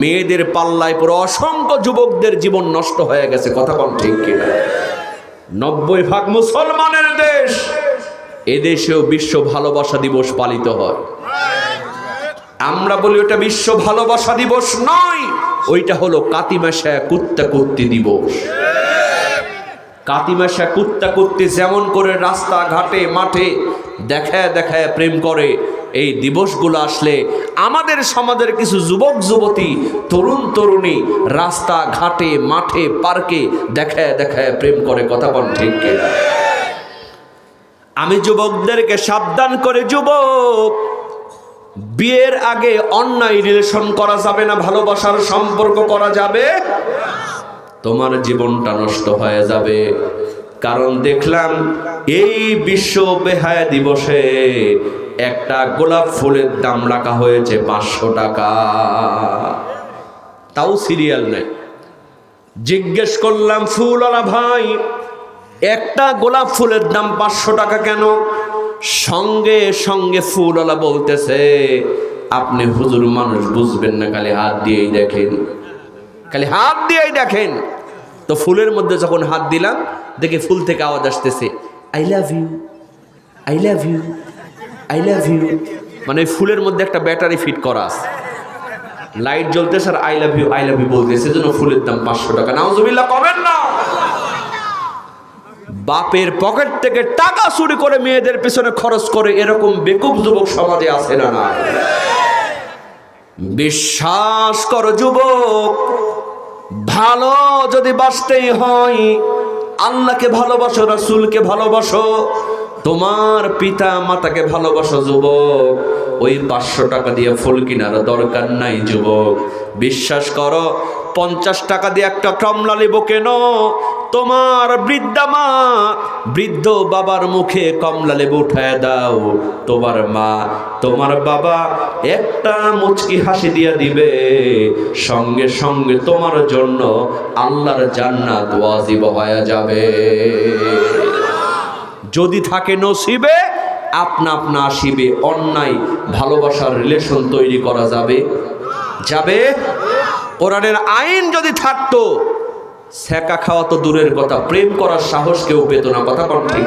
মেয়েদের পাল্লায় পরে অসংখ্য যুবকদের জীবন নষ্ট হয়ে গেছে, কথা কম ঠিক কিনা? নব্বই ভাগ মুসলমানের দেশ এদেশেও বিশ্ব ভালোবাসা দিবস পালিত হয়। আমরা বলি ওটা বিশ্ব ভালোবাসা দিবস নয়, ওইটা হলো কাতিমাশা কুত্তা কুত্তি দিবস। কাতিমাশা কুত্তা কুত্তি যেমন করে রাস্তা ঘাটে মাঠে দেখায় দেখায় প্রেম করে এই দিবসগুলো আসলে আমাদের সমাজের কিছু যুবক, যুবতী, তরুণ, তরুণী রাস্তা ঘাটে মাঠে, পার্কে দেখায় দেখায় প্রেম করে কথা বল ঠিক? আমি যুবকদেরকে সাবধান করে, যুবক, বিয়ের আগে অন্যায় রিলেশন করা যাবে না, ভালোবাসার সম্পর্ক করা যাবে তোমার জীবনটা নষ্ট হয়ে যাবে কারণ দেখলাম এই বিশ্ব বেহায়া দিবসে একটা গোলাপ ফুলের দাম রাখা হয়েছে পাঁচশো টাকা। তাও সিরিয়াল নেই। জিজ্ঞেস করলাম, ফুলওয়ালা ভাই, একটা গোলাপ ফুলের দাম পাঁচশো টাকা কেন? সঙ্গে সঙ্গে ফুলওয়ালা বলতেছে, আপনি হুজুর মানুষ বুঝবেন না, খালি হাত দিয়েই দেখেন। খালি হাত দিয়েই দেখেন। তো ফুলের মধ্যে যখন হাত দিলাম, দেখে ফুল থেকে আওয়াজ আসতেছে I love you I love you I love you মানে ফুলের মধ্যে একটা ব্যাটারি ফিট করা আছে। লাইট জ্বলতেছে আর I love you I love you বলতেছে সেজন্য ফুলের দাম পাঁচশো টাকা। নাউজুবিল্লাহ কবেন না! বাপের পকেট থেকে টাকা চুরি করে মেয়েদের পেছনে খরচ করে এরকম বেকুব যুবক সমাজে আছে না না বিশ্বাস করো যুবক ভালো যদি বাঁচতেই হয়, আল্লাহকে ভালোবাসো, রাসূলকে ভালোবাসো, তোমার পিতা মাতাকে ভালোবাসো, যুবক। ওই পাঁচশো টাকা দিয়ে ফুল কিনার দরকার নাই, যুবক। বিশ্বাস করো, পঞ্চাশ টাকা দিয়ে একটা কমলা লিব কেন? তোমার বৃদ্ধা মা, বৃদ্ধ বাবার মুখে কমলা লেবু উঠায় দাও। তোমার মা, তোমার বাবা একটা মুচকি হাসি দিয়ে দিবে। সঙ্গে সঙ্গে তোমার জন্য আল্লাহর জান্নাত ওয়াজিব হয়ে যাবে। যদি থাকে নসিবে, আপনা আপনা আসিবে, অন্যায়, ভালোবাসার রিলেশন তৈরি করা যাবে। যাবে? কোরআনের আইন যদি থাকতো সেকা খাওয়া তো দূরের কথা প্রেম করার সাহস কেউ পেত না কথা কন ঠিক?